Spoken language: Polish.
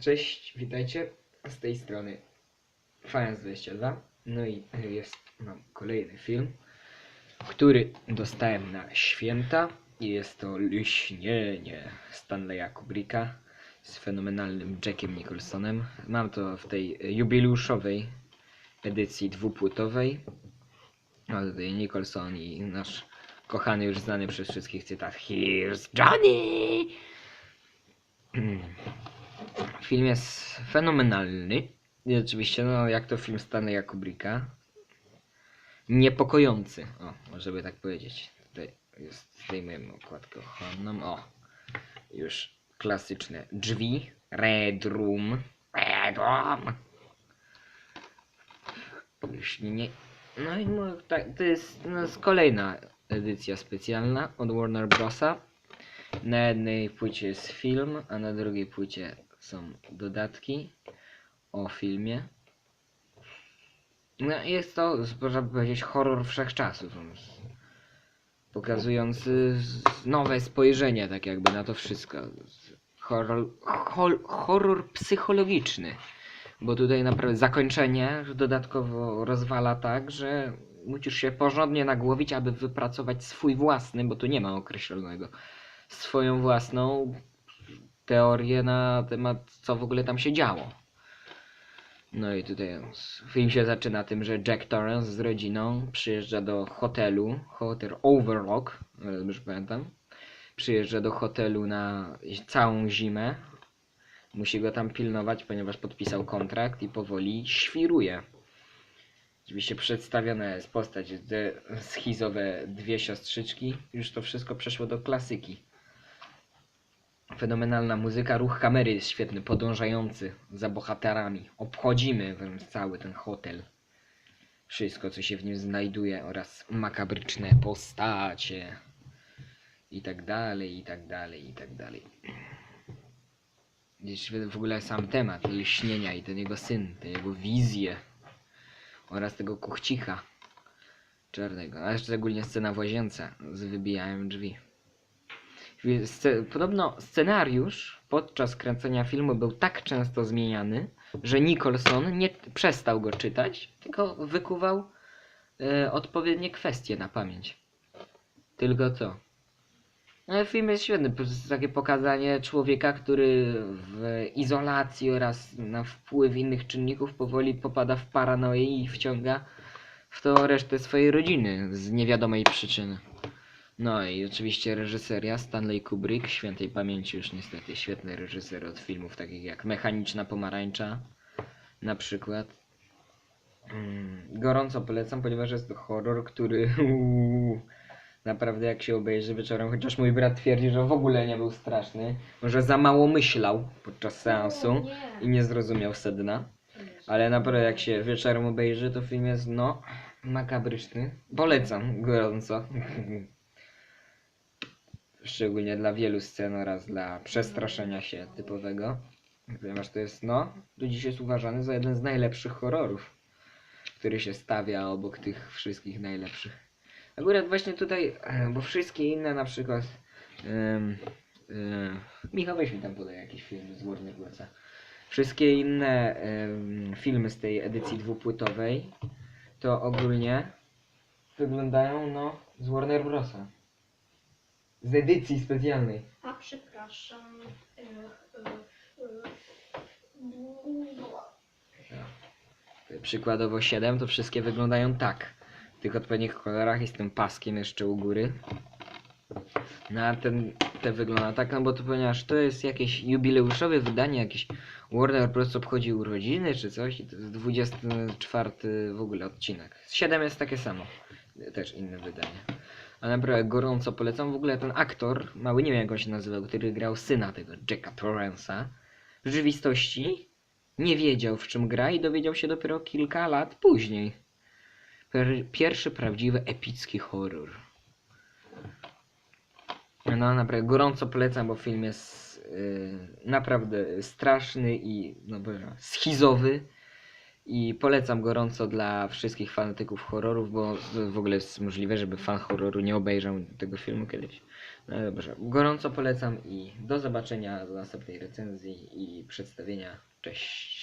Cześć, witajcie z tej strony Fans22. No i jest mam kolejny film, który dostałem na święta i jest to Lśnienie Stanleya Kubricka z fenomenalnym Jackiem Nicholsonem. Mam to w tej jubileuszowej edycji dwupłytowej. No tutaj Nicholson i nasz kochany już znany przez wszystkich cytat Here's Johnny! Film jest fenomenalny. I oczywiście, no jak to film Stanleya Kubricka. Niepokojący. O, może by tak powiedzieć. Tutaj jest, zdejmujemy okładkę ochronną. O, już klasyczne drzwi. Red Room. Red Room. Lśnienie. No i no, tak, to jest no, kolejna edycja specjalna od Warner Brosa. Na jednej płycie jest film, a na drugiej płycie są dodatki o filmie. No jest to, można powiedzieć, horror wszechczasów. Pokazujący nowe spojrzenie, tak jakby na to wszystko. Horror, hol, horror psychologiczny. Bo tutaj naprawdę zakończenie dodatkowo rozwala tak, że musisz się porządnie nagłowić, aby wypracować swój własny, bo tu nie ma określonego, swoją własną teorię na temat, co w ogóle tam się działo. No i tutaj film się zaczyna tym, że Jack Torrance z rodziną przyjeżdża do hotelu, hotel Overlook, o ile dobrze pamiętam. Przyjeżdża do hotelu na całą zimę. Musi go tam pilnować, ponieważ podpisał kontrakt i powoli świruje. Oczywiście przedstawiona jest postać, schizowe dwie siostrzyczki. Już to wszystko przeszło do klasyki. Fenomenalna muzyka, ruch kamery jest świetny, podążający za bohaterami. Obchodzimy wręcz cały ten hotel. Wszystko, co się w nim znajduje oraz makabryczne postacie. I tak dalej, i tak dalej, i tak dalej. Gdzieś w ogóle sam temat lśnienia i ten jego syn, te jego wizje oraz tego kuchcika czarnego, a szczególnie scena w łazience z wybijaniem drzwi. Podobno scenariusz podczas kręcenia filmu był tak często zmieniany, że Nicholson nie przestał go czytać, tylko wykuwał e, odpowiednie kwestie na pamięć. Tylko to. No, film jest świetny. Takie pokazanie człowieka, który w izolacji oraz na wpływ innych czynników powoli popada w paranoję i wciąga w to resztę swojej rodziny z niewiadomej przyczyny. No i oczywiście reżyseria Stanley Kubrick, świętej pamięci już niestety, świetny reżyser od filmów takich jak Mechaniczna Pomarańcza na przykład. Mm, gorąco polecam, ponieważ jest to horror, który naprawdę jak się obejrzy wieczorem, chociaż mój brat twierdzi, że w ogóle nie był straszny, może za mało myślał podczas seansu i nie zrozumiał sedna. Ale naprawdę jak się wieczorem obejrzy, to film jest no makabryczny. Polecam gorąco. Szczególnie dla wielu scen oraz dla przestraszenia się typowego. Ponieważ to jest, no, do dziś jest uważany za jeden z najlepszych horrorów, który się stawia obok tych wszystkich najlepszych. Akurat właśnie tutaj, e, bo wszystkie inne na przykład em, em, Michał weź mi tam podaj jakiś film z Warner Brosa. Wszystkie inne em, filmy z tej edycji dwupłytowej to ogólnie wyglądają no z Warner Brosa. Z edycji specjalnej. A przepraszam. e, e, e, Przykładowo 7 to wszystkie wyglądają tak. W tych odpowiednich kolorach i z tym paskiem jeszcze u góry. No a ten, te wygląda tak, no bo to ponieważ to jest jakieś jubileuszowe wydanie, jakiś Warner Bros. obchodzi urodziny czy coś i to jest 24 w ogóle odcinek. 7 jest takie samo. Też inne wydanie. A naprawdę gorąco polecam. W ogóle ten aktor, mały nie wiem jak on się nazywał, który grał syna tego Jacka Torrance'a, w rzeczywistości nie wiedział w czym gra i dowiedział się dopiero kilka lat później. Pierwszy prawdziwy epicki horror. No naprawdę gorąco polecam, bo film jest yy, naprawdę straszny i no schizowy I polecam gorąco dla wszystkich fanatyków horrorów, bo w ogóle jest możliwe, żeby fan horroru nie obejrzał tego filmu kiedyś. No dobrze, gorąco polecam i do zobaczenia do następnej recenzji i przedstawienia. Cześć.